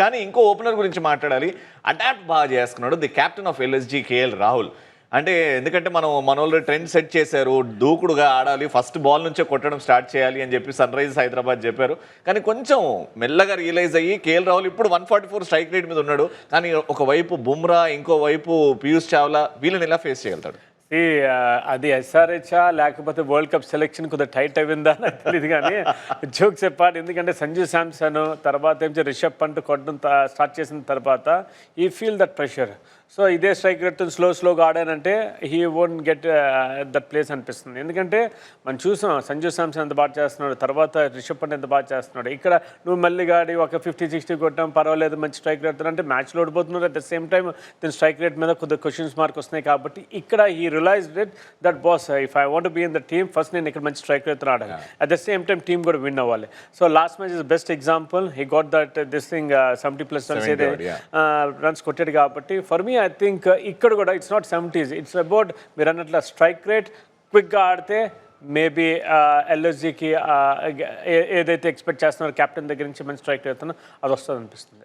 కానీ ఇంకో ఓపెనర్ గురించి మాట్లాడాలి. అడాప్ట్ బాగా చేసుకున్నాడు the captain of LSG KL Rahul. అంటే ఎందుకంటే మనం మన వాళ్ళు ట్రెండ్ సెట్ చేశారు. దూకుడుగా ఆడాలి. ఫస్ట్ బాల్ నుంచే కొట్టడం స్టార్ట్ చేయాలి అని చెప్పి సన్ రైజర్స్ హైదరాబాద్ చెప్పారు. కానీ కొంచెం మెల్లగా రియలైజ్ అయ్యి కేఎల్ రాహుల్ ఇప్పుడు one forty four strike rate మీద ఉన్నాడు. కానీ ఒకవైపు బుమ్రా ఇంకో వైపు పీయూష్ చావ్లా వీళ్ళని ఎలా ఫేస్ చేయగలుగుతాడు? అది ఎస్ఆర్హెచ్ఆ లేకపోతే వరల్డ్ కప్ సెలెక్షన్ కొద్దిగా టైట్ అయిందా నాకు తెలియదు కానీ జోక్ చెప్పాలి ఎందుకంటే సంజు శాంసన్ తర్వాత ఏం రిషబ్ పంట్ కొట్టడం స్టార్ట్ చేసిన తర్వాత ఈ ఫీల్ దట్ ప్రెషర్ సో ఇదే స్ట్రైక్ రేట్ స్లో స్లోగా ఆడానంటే he won't get that place అనిపిస్తుంది. ఎందుకంటే మనం చూసాం సంజు శాంసన్ ఎంత బాగా చేస్తున్నాడు తర్వాత రిషబ్ పంట్ ఎంత బాగా చేస్తున్నాడు. ఇక్కడ నువ్వు మళ్ళీ ఆడి ఒక ఫిఫ్టీ సిక్స్టీ కొట్టాం పర్వాలేదు మంచి స్ట్రైక్ రేట్ అంటే మ్యాచ్లో ఓడిపోతున్నారు అట్ ద సేమ్ టైం దీని స్ట్రైక్ రేట్ మీద కొద్దిగా క్వశ్చన్స్ మార్క్ వస్తున్నాయి కాబట్టి ఇక్కడ ఈ realise it that boss if I want be in the team first నేను ఇక్కడ మంచి స్ట్రైక్ రేట్ ఆడాలి at the same time team కూడా విన్ అవ్వాలి. So last match is best example he got that this thing seventy plus runs 70 ఏదే odd, yeah. Runs కొట్టాడు కాబట్టి for me I think ఇక్కడ కూడా it's not seventies it's about మీరు అన్నట్లు strike rate క్విక్గా ఆడితే మేబీ ఎల్ఎస్జికి ఏదైతే ఎక్స్పెక్ట్ చేస్తున్నారో కెప్టెన్ దగ్గర నుంచి మంచి స్ట్రైక్ రేట్ అది వస్తుంది అనిపిస్తుంది